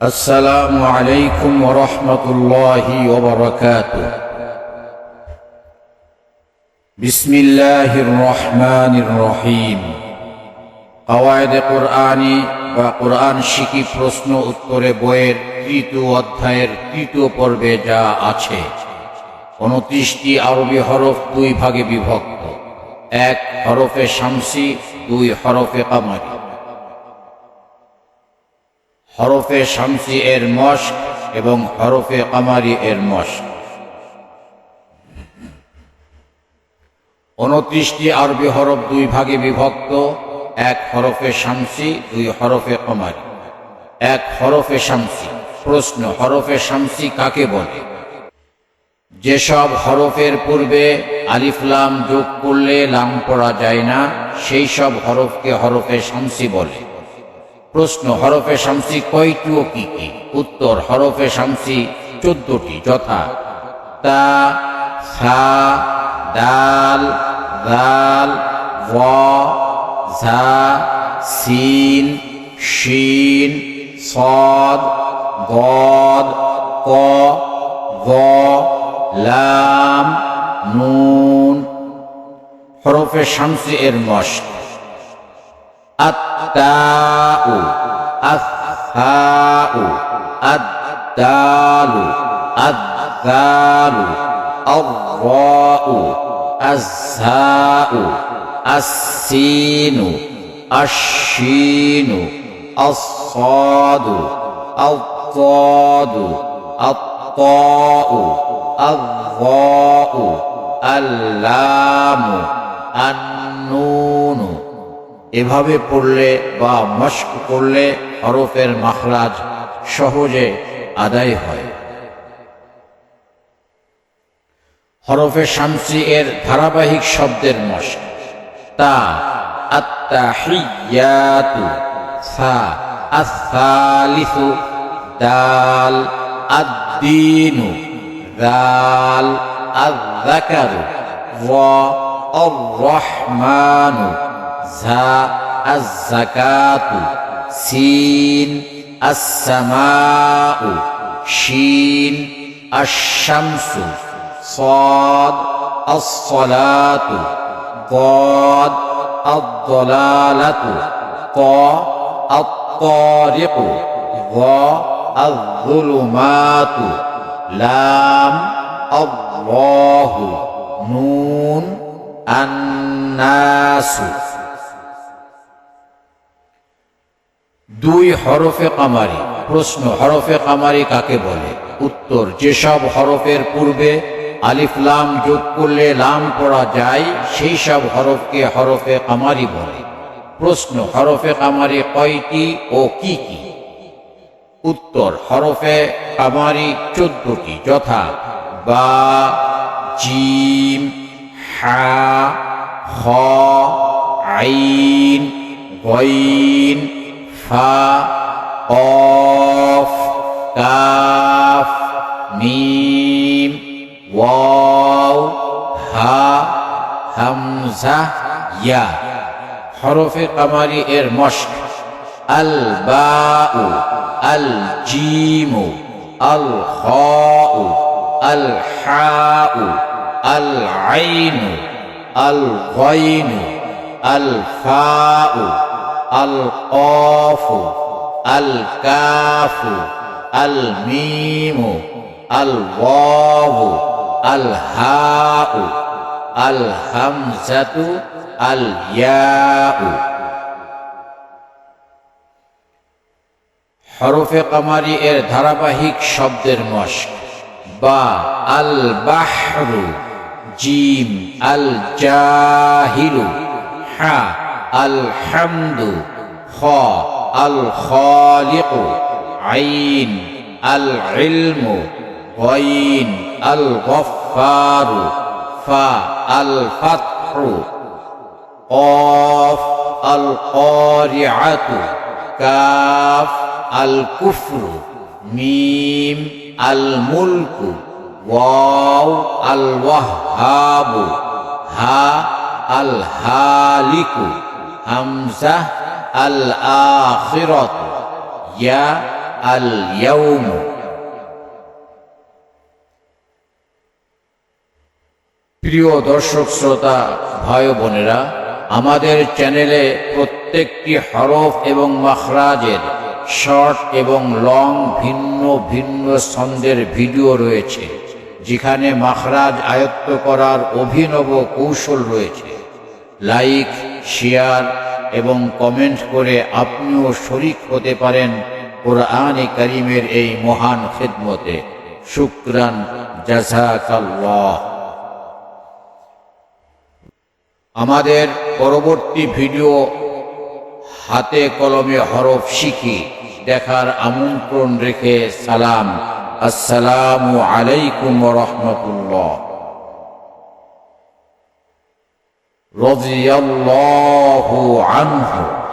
আসসালামু আলাইকুম রহমতুল্লাহি বিসমিল্লাহির রহমানির রহিম। কওয়ায়দে কোরআনি বা কোরআন শিকি প্রশ্ন উত্তরে বইয়ের তৃতীয় অধ্যায়ের তৃতীয় পর্বে যা আছে। উনত্রিশটি আরবি হরফ দুই ভাগে বিভক্ত। এক হরফে শামসি, দুই হরফে কামারি। হরফে শামসি এর মস্ক এবং হরফে কামারি এর মস্ক উনত্রিশটি আরবি হরফ দুই ভাগে বিভক্ত, এক হরফে শামসি, দুই হরফে কমারি। এক হরফে শামসি। প্রশ্ন, হরফে শামসি কাকে বলে? যেসব হরফের পূর্বে আলিফলাম যোগ করলে লাম পড়া যায় না, সেই সব হরফকে হরফে শামসি বলে। প্রশ্ন, হরফে শামসি কয়টি ও কি কি? উত্তর, হরফে শামসি চোদ্দটি, যথা। তা, সা, দাল দাল ঝা, সিন, শিন, সদ, গদ, ক, গ, লাম, নুন। হরফে শামসি এর মস্ক التاء الثاء الدال الذال الراء الزاء السين الشين الصاد الضاد الطاء الظاء اللام النون এভাবে পড়লে বা মস্ক করলে হরফের মাখরাজ সহজে আদায় হয়। হরফে শামসি এর ধারাবাহিক শব্দের মস্ক তা আত্মাহিয়াতু সা আসালিসু দাল আদ্দিনু দাল আযাকারু ওয়া আর-রহমানু ঝা الزكاة سين السماء شين الشمس صاد الصلاة ضاد الضلالة ط الطارق ظا الظلمات لام الله نون الناس দুই হরফে কামারি। প্রশ্ন, হরফে কামারি কাকে বলে? উত্তর, যেসব হরফের পূর্বে আলিফ, লাম যোগ করলে লাম পড়া যায়, সেই সব হরফকে হরফে কামারি বলে। প্রশ্ন, হরফে কামারি কয়টি ও কি কি? উত্তর, হরফে কামারি চোদ্দটি, যথা বা, জিম, হা, হ, আইন, গইন ফা কফ কাফ, মিম, ওয়াও, হা, হামজা, ইয়া। হরফে কামারি এর মস্ক আল বাউ, আল জিমু, আল খাউ, আল হাউ, আল আইনু, আল গাইনু আল ফাউ। আল কফু আল কাফু আল মিমু আল ওয়াউ আল হাউ আল হামজাতু আল ইয়াউ হরফে কামারি এর ধারাবাহিক শব্দের মশ বা আল বাহরু জিম আল জাহিরু হা الحمد خا الخالق عين العلم غين الغفار فا الفتح قاف القارعة كاف الكفر ميم الملك واو الوهاب ها الهالك হামজা আল আখিরত ইয়া আল ইয়াউম প্রিয় দর্শক, শ্রোতা, ভাই বোনেরা, আমাদের চ্যানেলে প্রত্যেকটি হরফ এবং মাখরাজের শর্ট এবং লং ভিন্ন ভিন্ন ছন্দের ভিডিও রয়েছে, যেখানে মাখরাজ আয়ত্ত করার অভিনব কৌশল রয়েছে। লাইক শেয়ার এবং কমেন্ট করে আপনিও শরিক হতে পারেন কোরআনে করিমের এই মহান খেদমতে। শুক্রান আমাদের পরবর্তী ভিডিও হাতে কলমে হরফ শিখি, দেখার আমন্ত্রণ রেখে সালাম। আসসালামু আলাইকুম রহমতুল্লাহ। رضي الله عنه.